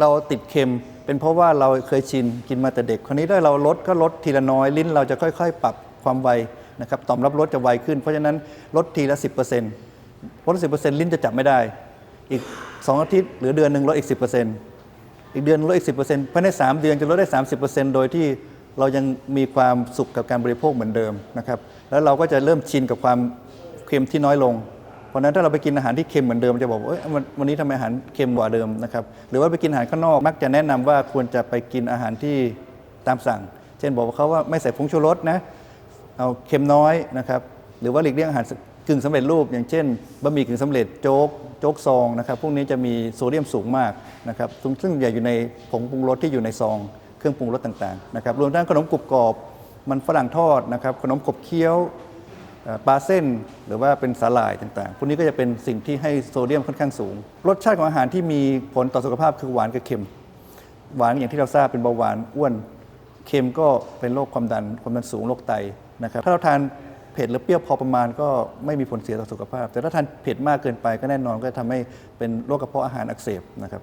เราติดเค็ม เป็นเพราะว่าเราเคยชินกินมาแต่เด็ก คราวนี้ถ้าเราลดก็ลดทีละน้อย ลิ้นเราจะค่อย ๆ ปรับความไวนะครับต่อมรับรสจะไวขึ้น เพราะฉะนั้นลดทีละ 10%เพราะสิลิ้นจะจับไม่ได้ อีก 2 อาทิตย์หรือเดือนหนึ่งลดอีก 10%อีกเดือนลดอีก 10%ภายใน 3 เดือนจะลดได้ 30%โดยที่เรายังมีความสุขกับการบริโภคเหมือนเดิมนะครับแล้วเราก็จะเริ่มชินกับความเค็มที่น้อยลง ราะนั้นถ้าเราไปกินอาหารที่เค็มเหมือนเดิมจะบอกว่าเอ้ยวันนี้ทำไมอาหารเค็มกว่าเดิมนะครับหรือว่าไปกินอาหารข้างนอกมักจะแนะนำว่าควรจะไปกินอาหารที่ตามสั่ง เช่นบอกเขาว่าไม่ใส่ผงชูรสนะเอาเค็มน้อยนะครับหรือว่าหลีกเลี่ยงอาหารกึ่งสำเร็จรูป อย่างเช่นบะหมี่กึ่งสำเร็จโจ๊กโจ๊กซองนะครับพวกนี้จะมีโซเดียมสูงมากนะครับซึ่งใหญ่อยู่ในผงปรุงรสที่อยู่ในซองเครื่องปรุงรสต่างๆนะครับรวมทั้งขนมกรุบกรอบมันฝรั่งทอดนะครับขนมขบเคี้ยว ปลาเส้นหรือว่าเป็นสาหร่ายต่างๆ พวกนี้ก็จะเป็นสิ่งที่ให้โซเดียมค่อนข้างสูง รสชาติของอาหารที่มีผลต่อสุขภาพคือหวานกับเค็ม หวานอย่างที่เราทราบเป็นเบาหวานอ้วน เค็มก็เป็นโรคความดันความดันสูงโรคไตนะครับ ถ้าเราทานเผ็ดหรือเปรี้ยวพอประมาณก็ไม่มีผลเสียต่อสุขภาพ แต่ถ้าทานเผ็ดมากเกินไปก็แน่นอนก็จะทำให้เป็นโรคกระเพาะอาหารอักเสบนะครับ